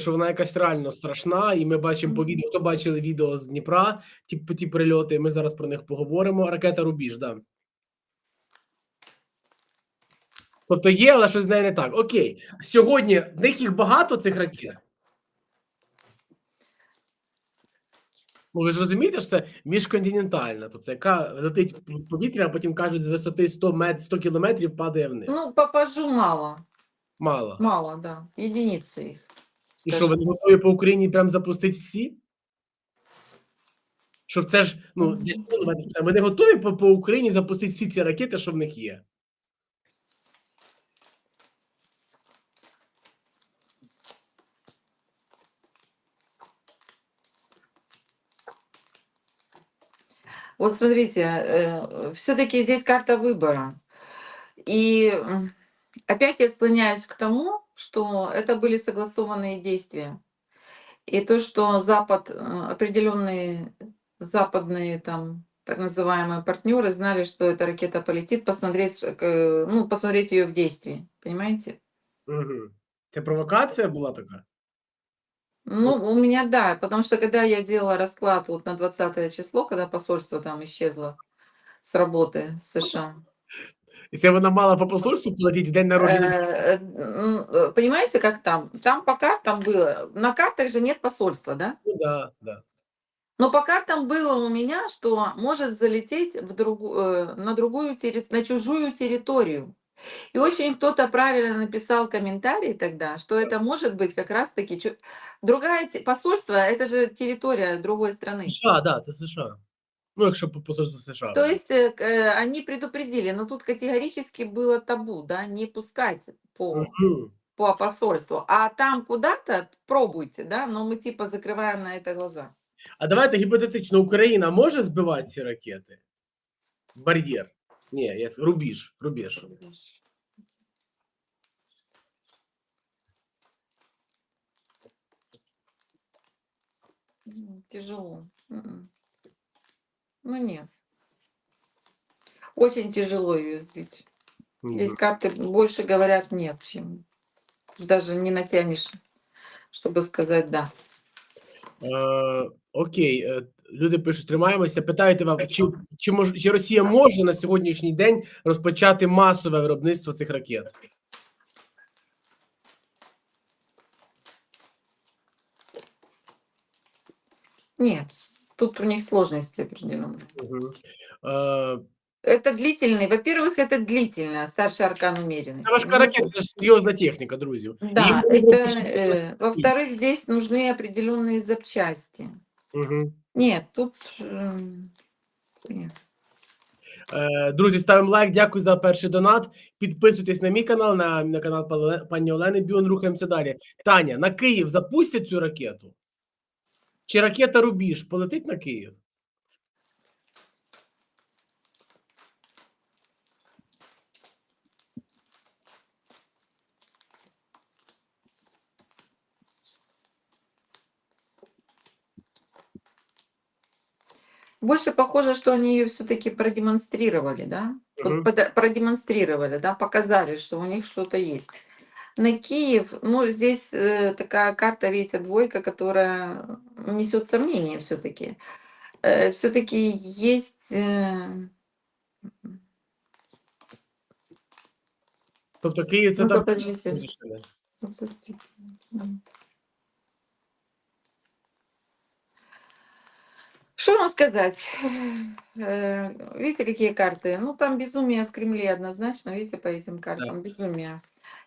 що вона якась реально страшна, і ми бачимо по відео, хто бачили відео з Дніпра, ті, ті прильоти, ми зараз про них поговоримо. Ракета Рубіж, да. Тобто є, але щось з нею не так. Окей. Сьогодні в них їх багато цих ракет. Ну, ви ж розумієте, що це міжконтинентальна, тобто яка летить в повітря, а потім кажуть, з висоти 100 мет 100 кілометрів падає вниз. Ну, попажу мало. Мало. Мало, да. Единицы их. І що, вони готові по Україні прям запустити всі? Щоб це ж, ну, спитаємо, вони готові по, по Україні запустити всі ці ракети, що в них є? Вот смотрите, все-таки здесь карта выбора. И опять я склоняюсь к тому, что это были согласованные действия. И то, что Запад, э, определенные западные там так называемые партнеры знали, что эта ракета полетит, посмотреть, к- ну, посмотреть ее в действии. Понимаете? Угу. Це провокація була така? Ну, у меня да, потому что когда я делала расклад вот на 20 число, когда посольство там исчезло с работы США, І це вона мала по посольству полетіти в день народження? э, э, понимаете, как там? Там по картам было, на картах же нет посольства, да? Ну, да, да. Но по картам было у меня, что может залететь в другу, э, на другую на чужую территорию. И очень кто-то правильно написал комментарий тогда, что это может быть как раз-таки другая посольство, это же территория другой страны. США, да, це США. Ну, якщо по посольству США. То да. есть э, к- э, они предупредили, но тут категорически было табу, да, не пускать по, Мгм. по посольству. А там куда-то пробуйте, да, но мы типа закрываем на это глаза. А давайте гіпотетично, Україна може збивати ці ракети? Бар'єр. Ні, я... с- рубіж, рубіж. М, Тяжело. Мгм. Ну нет. Очень тяжело ее сбить. Здесь карты больше говорят нет, чем даже не натянешь, чтобы сказать да. Е, окей, е, люди пишуть, тримаємося. Питаєте вам, чи, чи, мож, чи Росія може на сьогоднішній день розпочати масове виробництво цих ракет? Нет, тут у них сложности определенные. Мгм. Е, Это длительный, во-первых, это длительно, старший аркан умеренности. Це важка Ну, ракета, це ж серйозна техніка, друзі. Да, Її это, можна розпочати э, во-вторых, здесь нужны определенные запчасти. Мгм. Нет, тут... эм, нет. Е, Друзі, ставимо лайк. Дякую за перший донат. Підписуйтесь на мій канал, на, на канал пане- пані Олени Біон. Рухаємося далі. Таня, на Київ запустять цю ракету? Чи ракета Рубіж полетить на Київ? Больше похоже, что они ее все-таки продемонстрировали, да? Вот продемонстрировали, да, показали, что у них что-то есть. На Киев, ну, здесь э, такая карта, видите, двойка, которая несет сомнения все-таки. все-таки есть... э, Тобто Київ це Ну, так. подождите. вирішили. Подождите. М. Что вам сказать? Э, Видите, какие карты? Ну, там безумие в Кремле однозначно, видите, по этим картам, безумие.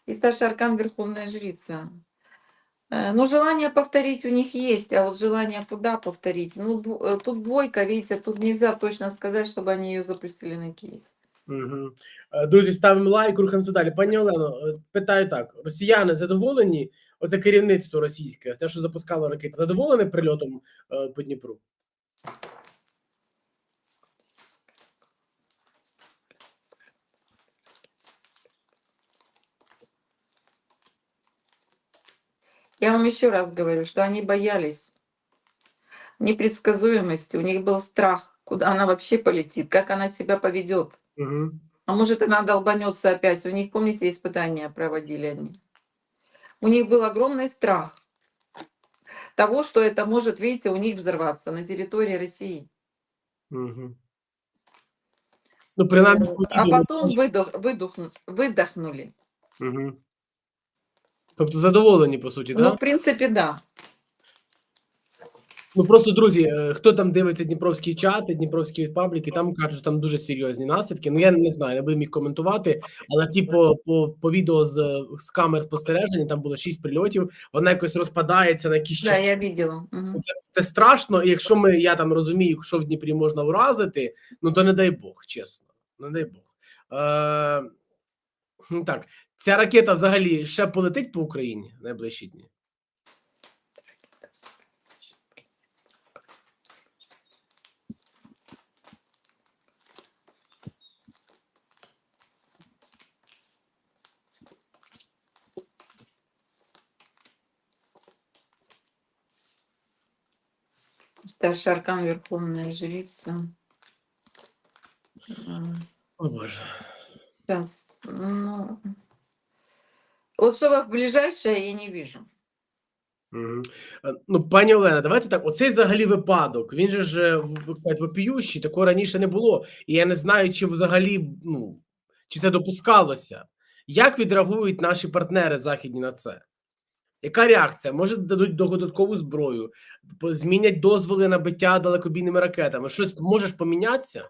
И старший аркан Верховная Жрица. Э, Ну, желание повторить у них есть, а вот желание куда повторить? Ну, дво- э, тут двойка, видите, тут нельзя точно сказать, чтобы они ее запустили на Киев. Мгм. Е, Друзі, ставимо лайк, рухаємося далі. Пані Олено, е, питаю так: росіяни задоволені? Оце керівництво російське, те, що запускало ракети, задоволені прильотом е, по Дніпру? Я вам еще раз говорю, что они боялись непредсказуемости, у них был страх, куда она вообще полетит, как она себя поведет. Угу. А может, она долбанется опять. У них, помните, испытания проводили они. У них был огромный страх. того, что это может, видите, у них взорваться на территории России. Угу. Ну, принаймні, Э, по А потом выдох, выдохну- выдохнули. Мгм. Тобто задоволені, по суті, Ну, так? в принципе, да. Ну просто друзі, е, хто там дивиться Дніпровські чати, Дніпровські пабліки, там кажуть, що там дуже серйозні наслідки. Ну я не знаю, не буду їх коментувати. Але ті по, по, по відео з, з камер спостереження, там було шість прильотів, вона якось розпадається на якісь Да, я видела. Мгм. Це страшно. І якщо ми, я там розумію, що в Дніпрі можна вразити, ну то не дай Бог, чесно. Не дай Бог. Е, так, ця ракета взагалі ще полетить по Україні найближчі дні. Старший аркан Верховная Жрица. О Боже. Сейчас, ну... В ближайшее я не вижу. Ну, пані Олена, давайте так. Оцей взагалі випадок. Він же ж е, вопіющий, такого раніше не було. І я не знаю, чи взагалі ну чи це допускалося. Як відреагують наші партнери західні на це? Яка реакція? Може, дадуть додаткову зброю, змінять дозволи на биття далекобійними ракетами? Щось може помінятися?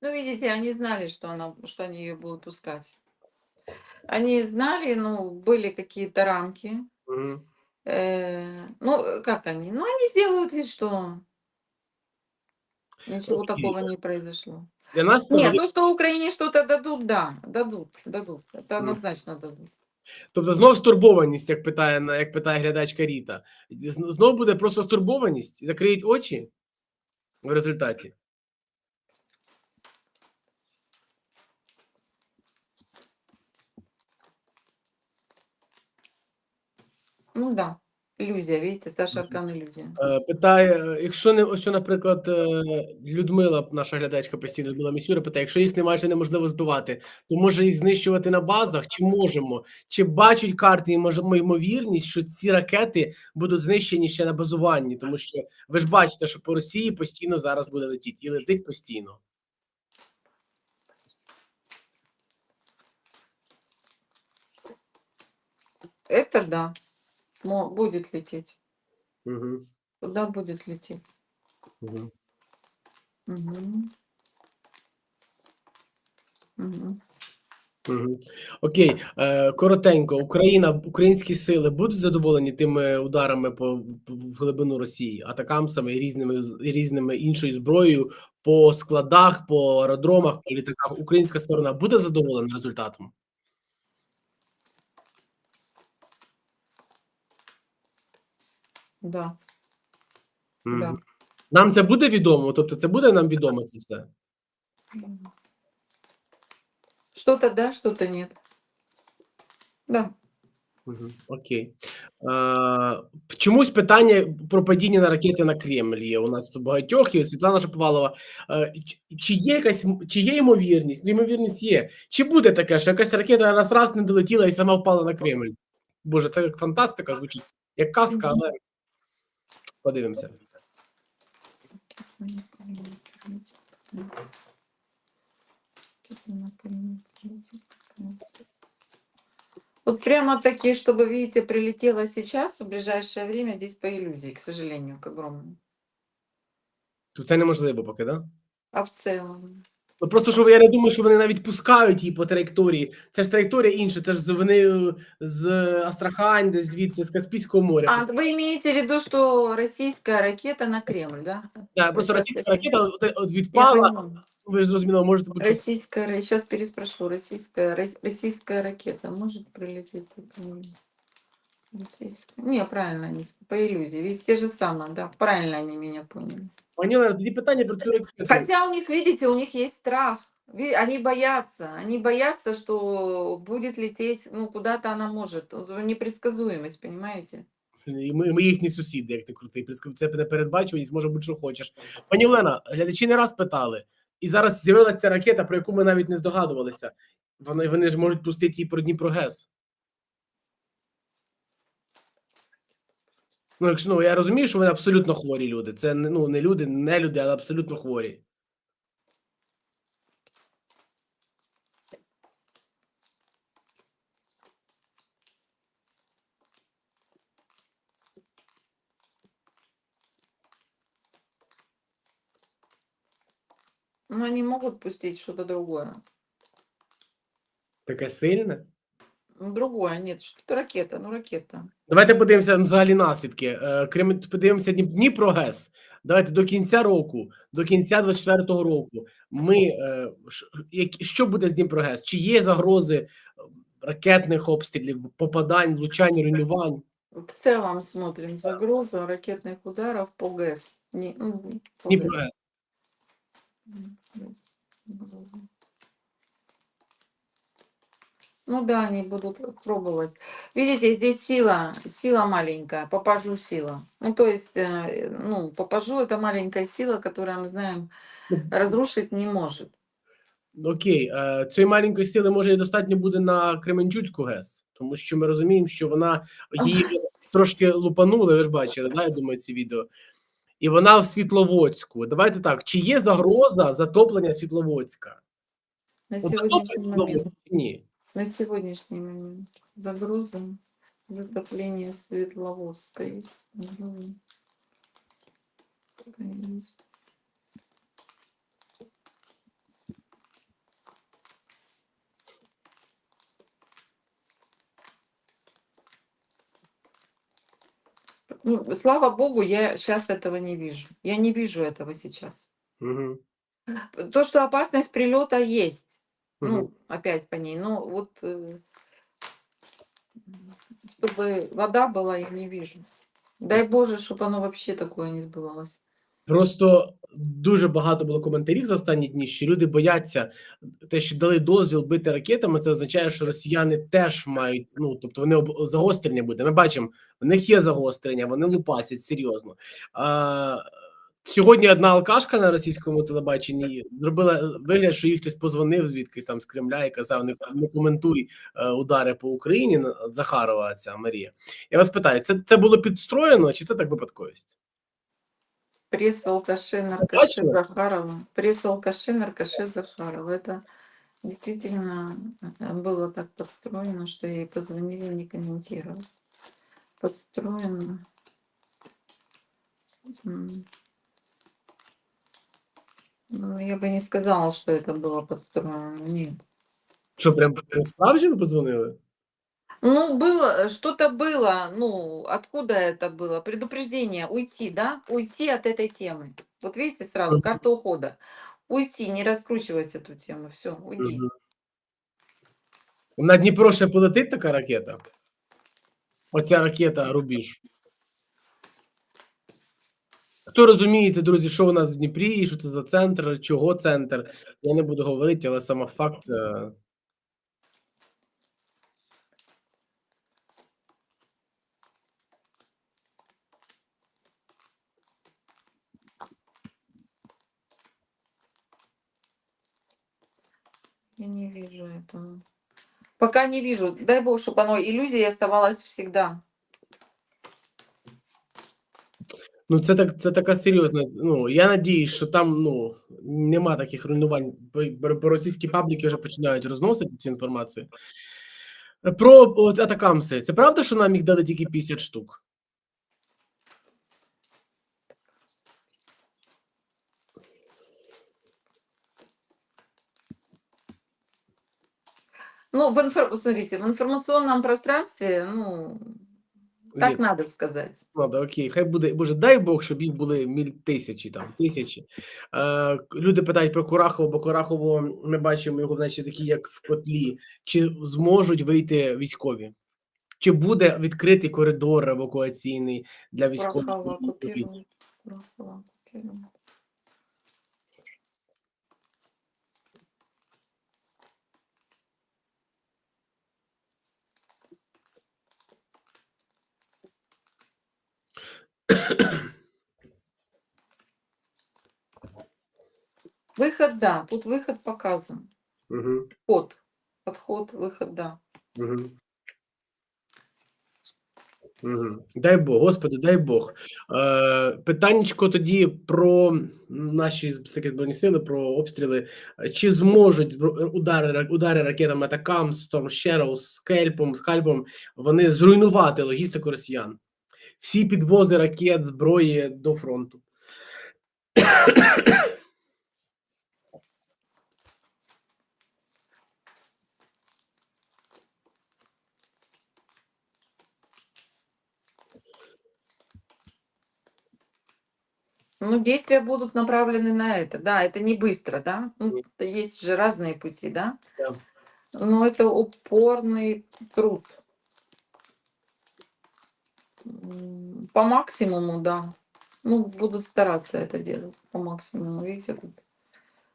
Ну, видите, они знали, что, она, что они ее будут пускать. Они знали, ну, были какие-то рамки. Мгм. Э, ну, э, как они? Ну, они сделают вид, что ничего Окей. такого не произошло. Для нас це Нет, вели- то, что Украине что-то дадут, да, дадут, дадут. Это Мгм. однозначно дадут. Тобто знов стурбованість, як питає на- як питає глядачка Ріта. З- Знов буде просто стурбованість, закриють очі в результаті. Ну да, иллюзия, видите, старший аркан иллюзия. Е, Питає, е, якщо не що, наприклад, е, Людмила, наша глядачка постійно Людмила Місюра, питає, якщо їх не майже неможливо збивати, то може їх знищувати на базах? Чи можемо? Чи бачать карти і може ймовірність, що ці ракети будуть знищені ще на базуванні? Тому що ви ж бачите, що по Росії постійно зараз буде летіти і летить постійно. Это да, мо- будет лететь. Угу. Куда будет лететь? Угу. Мгм. Мгм. Угу. Окей, е, коротенько, Україна, українські сили будуть задоволені тими ударами по в глибину Росії, атакамсами і різними з- і різними іншою зброєю по складах, по аеродромах, по літаках. Українська сторона буде задоволена результатом? Да, Мгм. да. Нам це буде відомо? Тобто, це буде нам відомо це все? Что-то да, что-то нет. Да. Мгм. Окей. Е, чомусь питання про падіння на ракети на Кремль є у нас у багатьох, і Світлана Шаповалова. Е, чи- чи є якась м- чи є ймовірність? Ну, ймовірність є. Чи буде таке, що якась ракета раз раз не долетіла і сама впала на Кремль? Боже, це як фантастика звучить, як казка, Мгм. але подивимося. Вот прямо такие, чтобы, видите, прилетело сейчас, в ближайшее время, здесь по иллюзии, к сожалению, к огромному. Тут це неможливо поки, да? А в целом? Ну просто що я не думаю, що вони навіть пускають її по траєкторії. Це ж траєкторія інша, це ж з- вони з Астрахань, десь звідти з Каспійського моря. А, вы имеете в виду, что российская ракета на Кремль, да? Да, просто Щас, російська ракета от, от Я відпала. понимаю. Ви ж зрозуміло, можете почути. Российская, сейчас переспрошу, российская, рос- российская ракета может прилететь по Кремлю? Не, правильно, они по иллюзии. Ведь те же самые, да, правильно они меня поняли. Олена, тоді питання про цю ракету. Хотя у них, видите, у них есть страх. Ви- Они боятся, они боятся, что будет лететь, ну, куда-то она может. Вот Непредсказуемость, понимаете? І ми, ми їхні сусіди, як ти крутий. Це непередбачуваність, може бути, що хочеш. Пані Олена, глядачі не раз питали, і зараз з'явилася ця ракета, про яку ми навіть не здогадувалися. Вони, вони ж можуть пустити її про Дніпро Ну, якщо ну, я розумію, що вони абсолютно хворі люди. Це не- ну, не люди, не люди, але абсолютно хворі. Но они могут пустить что-то другое. Таке сильне. Ну, Другое, нет, что-то ракета, ну ракета. Давайте подивимося на взагалі наслідки. Е, Крім подивимося Дніп- Дніпро ГЕС. Давайте до кінця року, до кінця 24-го року. Ми е, ш- які- що буде з Дніпро ГЕС? Чи є загрози е, ракетних обстрілів, попадань, влучань, руйнувань? В целом смотрим загрозу ракетных ударов по ГЭС. Не, ну, по Дніпро ГЭС. ГЕС. М, ГЭС. Загроза. Ну да, они будут пробовать. Видите, здесь сила, сила маленькая, попажу сила. Ну то есть, э, ну, попажу это маленькая сила, которая, мы знаем, разрушить не может. Окей, е, цієї маленької сили може і достатньо буде на Кременчуцьку ГЕС, тому що ми розуміємо, що вона її трошки лупанули, ви ж бачили, да, я думаю, ці відео. І вона в Світловодську. Давайте так, чи є загроза затоплення Світловодська? На От сегодняшний затоплять момент. Світловодськ чи ні? На сегодняшний момент загруза затопления Светловодска есть. Есть. Ну, слава богу, я сейчас этого не вижу. Я не вижу этого сейчас. Угу. То, что опасность прилета есть. Угу. Ну, опять по ней. Но вот э, чтобы вода была, я не вижу. Дай Боже, чтобы оно вообще такое не сбывалось. Просто дуже багато було коментарів за останні дні, що люди бояться те, що дали дозвіл бити ракетами. Це означає, що росіяни теж мають. Ну тобто вони об- загострення буде. Ми бачимо, в них є загострення, вони лупасять серйозно. А, сьогодні одна алкашка на російському телебаченні зробила вигляд, що їй хтось позвонив звідкись там з Кремля і казав: не, не коментуй е, удари по Україні. на- Захарова ця Марія. Я вас питаю, це, це було підстроєно, чи це так випадковість? Пресс алкаши, наркаши Бачила? Захарова. Пресс алкаши, наркаши Захарова. Это действительно э, было так подстроено, что ей позвонили не комментировать. Подстроено. Ну, я бы не сказала, что это было подстроено. Нет. Що прям, справжньо позвонили? Ну, было, что-то было, ну, откуда это было? Предупреждение, уйти, да? Уйти от этой темы. Вот видите сразу, Мгм. карта ухода. Уйти, не раскручивать эту тему, все, уйди. Мгм. На Дніпро ще полетить така ракета? Оця ракета Рубіж. Хто розуміється, друзі, що у нас в Дніпрі, що це за центр, чого центр? Я не буду говорити, але саме факт. е, Я не вижу этого. Пока не вижу. Дай бог, чтобы оно иллюзией оставалось всегда. Ну, це так, це така серйозна. Ну я надіюсь, що там ну нема таких руйнувань. Бо- Російські пабліки вже починають розносити цю інформацію. Про атакамси. Це правда, що нам їх дали тільки 50 штук? Ну, в инфор... смотрите, в информационном пространстве, ну, так Лін, надо сказати. Ладно, окей, хай буде. Боже, дай Бог, щоб їх були міль тисячі там, тисячі. Е, люди питають про Курахово, бо Курахово ми бачимо його, значить, такі, як в котлі. Чи зможуть вийти військові? Чи буде відкритий коридор евакуаційний для військових? Курахова. Курахова. Выход, да. Тут выход показан. Угу. Вход. Подход, выход, да. Угу. Угу. Дай Бог, Господи, дай Бог. Е, Питаннячко тоді про наші такі збройні сили, про обстріли. Чи зможуть удари удари ракетами атакам, з Shadow, скальпом, скальпом вони зруйнувати логістику росіян? Всі підвози ракет, зброї до фронту. Ну, действия будут направлены на это. Да, это не быстро, да. Ну, Мгм. это есть же разные пути, да. Да. Но это упорный труд. По максимуму, да. Ну, будут стараться это делать по максимуму. Видите, тут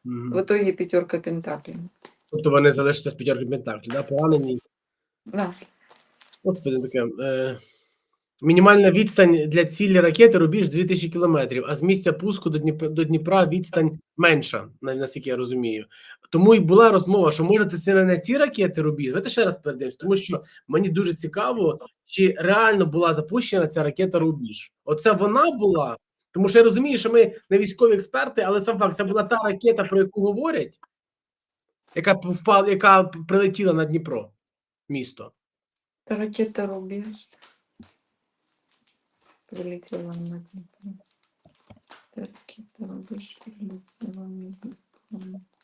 Мгм. в итоге пятерка пентаклей. Тобто вони залишаться з п'ятерки пентаклів, да? поранені. Да. Господи, таке. Е, мінімальна відстань для цілі ракети рубіж 2000 кілометрів, а з місця пуску до, Дніп... до Дніпра відстань менша, наскільки я розумію. Тому і була розмова, що може це, це не ці ракети рубіж. Давайте ще раз передивимось, тому що мені дуже цікаво, чи реально була запущена ця ракета рубіж. Оце вона була. Тому що я розумію, що ми не військові експерти, але сам факт, це була та ракета, про яку говорять, яка впала, яка прилетіла на Дніпро, місто. Ракета рубеж. Прилетела на Днепр. Это ракета рубеж прилетела на Днепр.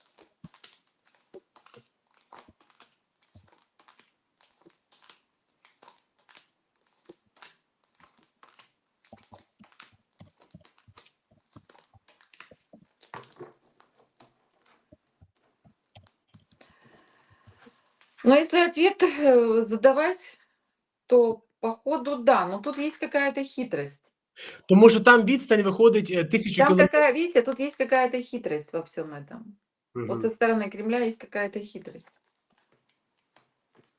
Но если ответ э, задавать, то походу да, но тут есть какая-то хитрость. Тому що там відстань виходить е, тисячу Там кілометрів. какая, видите, тут есть какая-то хитрость во всем этом. Вот Мгм. со стороны Кремля есть какая-то хитрость.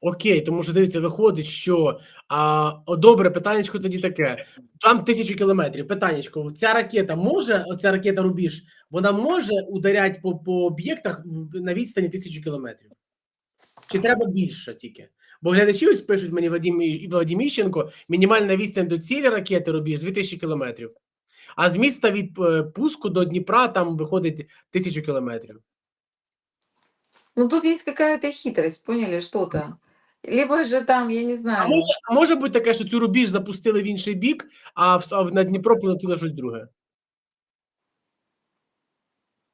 Окей, тому що дивіться, виходить, що а, о, добре, питаннячко тоді таке. Там тисячу кілометрів. Питаннячко, ця ракета може, оця ракета Рубіж, вона може ударяти по, по об'єктах в- на відстані тисячу кілометрів? Чи треба більше тільки? Бо глядачі ось пишуть мені Вадим і Вадим Іщенко, мінімальна відстань до цілі ракети Рубіж 2000 кілометрів. А з міста від е, пуску до Дніпра там виходить тисячу кілометрів. Ну тут есть какая-то хитрость, поняли, что-то. Либо же там, я не А знаю. може, а може бути таке, що цю рубіж запустили в інший бік, а, в, а на Дніпро прилетіло щось друге.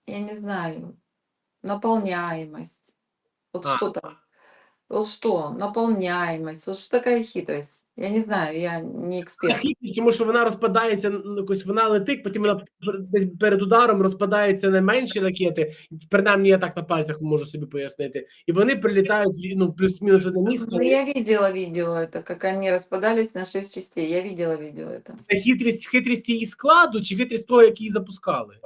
я не знаю, наполняемость. Вот А. что там? Вот что? Наполняемость. Вот что такая хитрость? Я не знаю, я не эксперт. Хитрість, тому що вона розпадається, ну, якось вона летить, потім вона пер- десь перед ударом розпадається на менші ракети. Принаймні, я так на пальцях можу собі пояснити. І вони прилітають в- ну, плюс-мінус в одне місце. Ну, я видела видео это, как они распадались на шесть частей. Я видела видео это. Це хитрість, хитрість її складу чи хитрість того, як її запускали.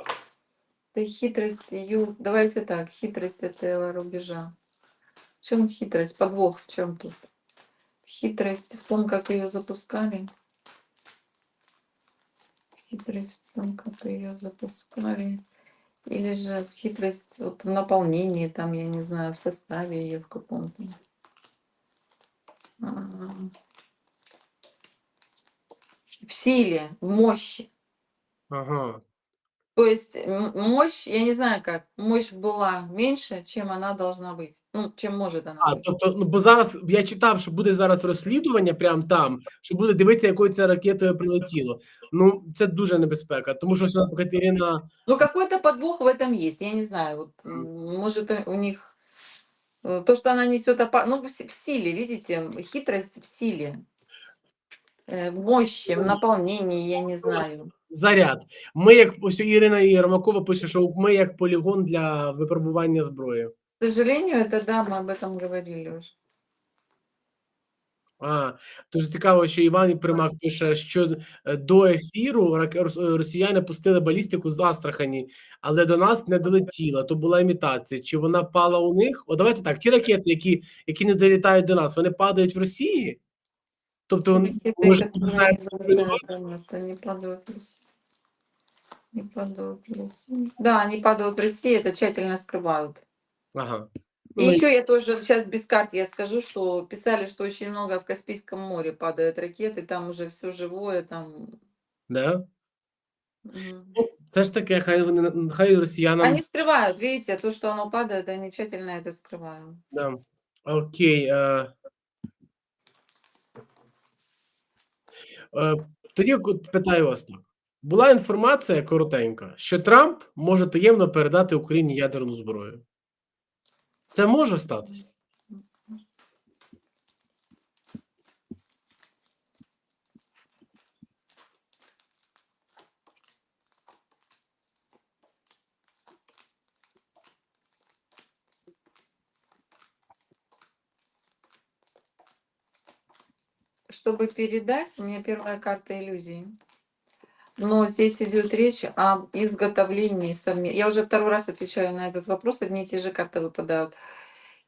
Это хитрость ее... Давайте так, хитрость этого рубежа. В чем хитрость? Подвох в чем тут? Хитрость в том, как ее запускали. Хитрость в том, как ее запускали. Или же хитрость вот в наполнении, там, я не знаю, в составе ее в каком-то. А, В силе, в мощи. Ага. То есть мощь, я не знаю как, мощь была меньше, чем она должна быть. Ну, чем может она А, быть. тобто, ну бо зараз я читав, що буде зараз розслідування прямо там, що буде дивитися, якою це ракетою прилетіло. Ну, це дуже небезпека, тому що, ось, наприклад, Ірина Ну, какой-то подвох в этом есть, я не знаю. Вот, Мгм. м, может, э, у них э, то, что она несет опа- ну, в с- в силе, видите, м, хитрость в силе, э, в мощи, в Ну, наполнении, я не знаю. заряд. Ми, як ось Ірина Єрмакова пише, що ми як полігон для випробування зброї. К сожалению, это да, мы об этом говорили уже. А, дуже цікаво, що Іван Примак пише, що е, до ефіру рак- рос- росіяни пустили балістику з Астрахані, але до нас не долетіла. То була імітація. Чи вона пала у них? О, давайте так. Ті ракети, які, які не долітають до нас, вони падають в Росії. Тобто, вони- Ракеты, може, которые знають, не долетают до нас, они падают в Россию. Не падают в России. Да, они падают в России, это тщательно скрывают. Ага. И Ну, еще я тоже сейчас без карт я скажу, что писали, что очень много в Каспийском море падают ракеты, там уже все живое, там. да? мгм. Ну, це ж таке, хай вони на- хай росіянам. Они скрывают, видите, то, что оно падает, они тщательно это скрывают. Да. Окей. Е... Е, тоді от питаю вас так. Була інформація коротенька, що Трамп може таємно передати Україні ядерну зброю. Це може статися? Чтобы передать, у меня первая карта иллюзии. Но здесь идет речь об изготовлении совместно. Я уже второй раз отвечаю на этот вопрос, одни и те же карты выпадают.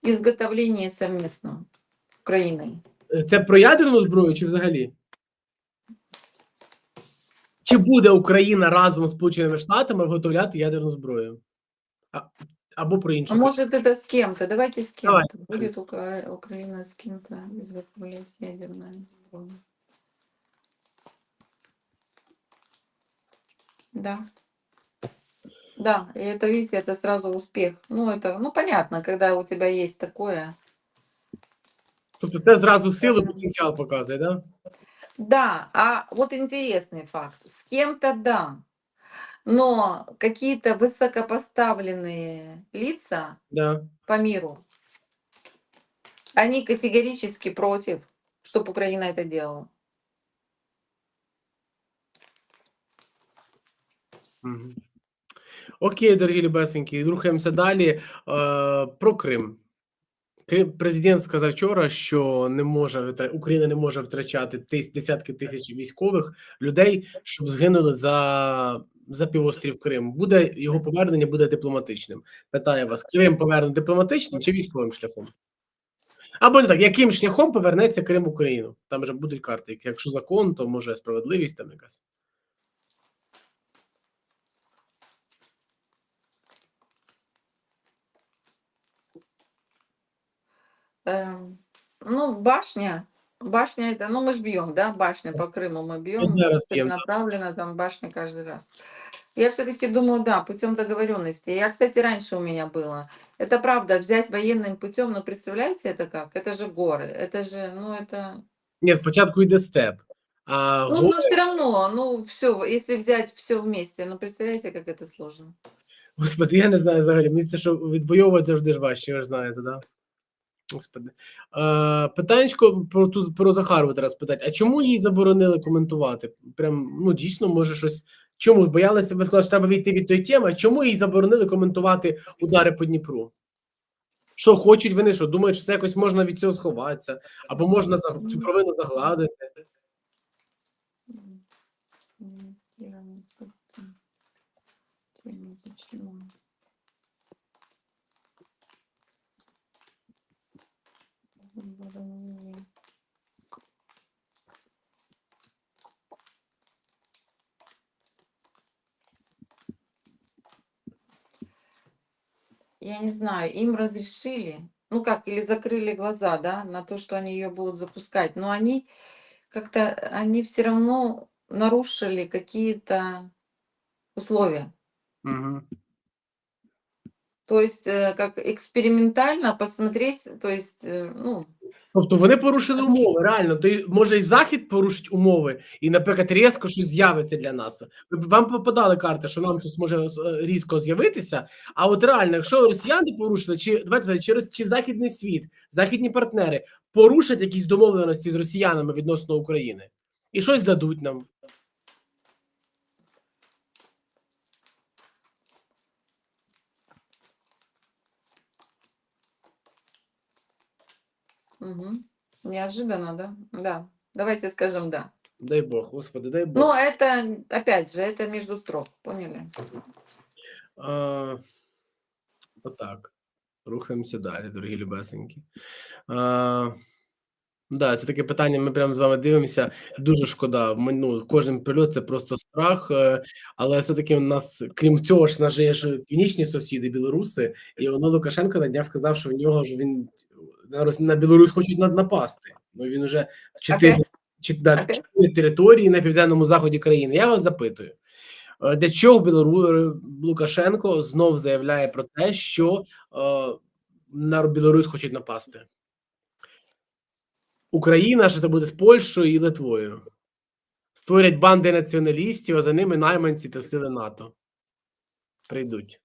Изготовление совместно Украиной. Е, Це про ядерну зброю чи взагалі? Чи буде Україна разом з Сполученими Штатами виготовляти ядерну зброю? А, або про А іншу. может это с кем-то? Давайте с Давай. кем-то. Будет Укра- Украина с кем-то изготовлять ядерное оружие. Да. Да, и это, видите, это сразу успех. Ну, это, ну, понятно, когда у тебя есть такое. Тобто це зразу силу потенціал показує? Да? Да, а вот интересный факт. С кем-то да, но какие-то высокопоставленные лица Да. по миру, они категорически против, чтобы Украина это делала. Окей, дорогі любесенькі, рухаємося далі. Про Крим. Президент сказав вчора, що не може Україна не може втрачати тис, десятки тисяч військових людей, щоб згинули за, за півострів Крим. Буде його повернення буде дипломатичним. Питаю вас: Крим повернуть дипломатичним чи військовим шляхом? Або не так, яким шляхом повернеться Крим в Україну? Там вже будуть карти. Якщо закон, то може справедливість там якась. Эм, ну, башня, башня это, ну, мы ж бьем, да, башня по Крыму мы бьем, зараз б'ємо, да. направлена там башня каждый раз. Я все-таки думаю, да, путем договоренности. Я, кстати, раньше у меня было. Это правда, взять военным путем, но представляете это как? Это же горы, это же, ну, это... Ні, спочатку йде степ. А Ну, гори- но все равно, ну, все, если взять все вместе, ну, представляете, как это сложно. Господи, я не знаю взагалі. Мені це що відвоювати завжди ж важче, ви ж знаєте, да? Господи. Е, питаннячко про ту про Захарову зараз питати. А чому їй заборонили коментувати? Прям ну дійсно, може щось. Чому боялися, ви сказали, що треба війти від тої теми? А чому їй заборонили коментувати удари по Дніпру? Що хочуть вони, що думають, що це якось можна від цього сховатися, або можна цю провину загладити? Я не Я не знаю, им разрешили, ну как, или закрыли глаза, да, на то, что они ее будут запускать, но они как-то, они все равно нарушили какие-то условия. Угу. То есть, э, как экспериментально посмотреть, то есть, э, ну, Тобто вони порушили умови, реально. То й, може і Захід порушить умови, і, наприклад, різко щось з'явиться для нас. Ви б- Вам попадали карти, що нам щось може е, різко з'явитися. А от реально, якщо росіяни порушили, чи давайте так, через чи західний світ, західні партнери порушать якісь домовленості з росіянами відносно України і щось дадуть нам. Мгм. неожиданно, да? Да. Давайте скажем да. Дай Бог, господи, дай Бог. Но это, опять же, это между строк, поняли? А, отак. Рухаємося далі, дорогі любесенькі. А, Да, це таке питання. Ми прямо з вами дивимося. Дуже шкода. Ми, ну, кожен прильот це просто страх. е, Але все-таки у нас, крім цього ж, у нас же є ж північні сусіди, білоруси, і воно Лукашенко на днях сказав, що в нього ж він на, на Білорусь хочуть напасти. Ну він уже чотири, Опять? чотири території на південному заході країни. Я вас запитую. е, Для чого Білору... Лукашенко знов заявляє про те, що е, на Білорусь хочуть напасти? Україна, що це буде з Польщею і Литвою. Створять банди націоналістів, а за ними найманці та сили НАТО. Прийдуть.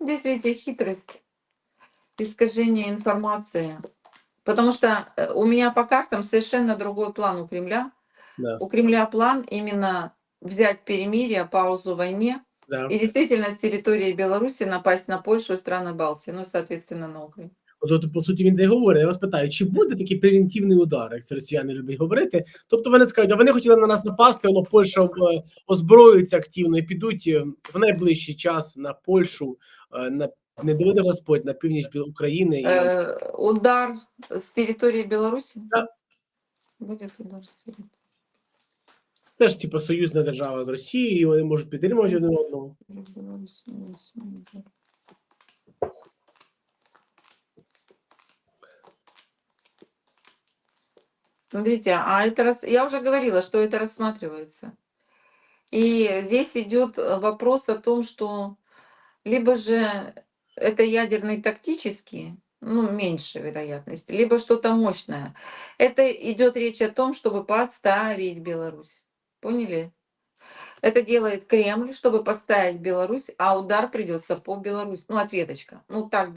Здесь, видите, хитрость, искажение информации. Потому что э, у меня по картам совершенно другой план у Кремля. Да, У Кремля план именно взять перемирие, паузу в войне да. и действительно с территории Беларуси напасть на Польшу и страны Балтии, ну и, соответственно, на Украину. От, от, по суті, він де говорить. Я вас питаю, чи буде такий превентивний удар, як це росіяни люблять говорити? Тобто вони скажуть, а вони хотіли на нас напасти, воно Польща е, озброюється активно і підуть е, в найближчий час на Польщу, е, на не доведе Господь на північ України і Э, удар с территории Беларуси? Да. Будет удар с территории теж типу союзна держава з Росією, вони можуть підтримувати один одного. Смотрите, а это рас... я уже говорила, что это рассматривается. И здесь идет э, вопрос о том, что либо же это ядерный тактический, ну, меньше вероятность, либо что-то мощное. Это идет речь о том, чтобы подставить Беларусь. Поняли? Это делает Кремль, чтобы подставить Беларусь, а удар придется по Беларуси. Ну, ответочка. Ну, так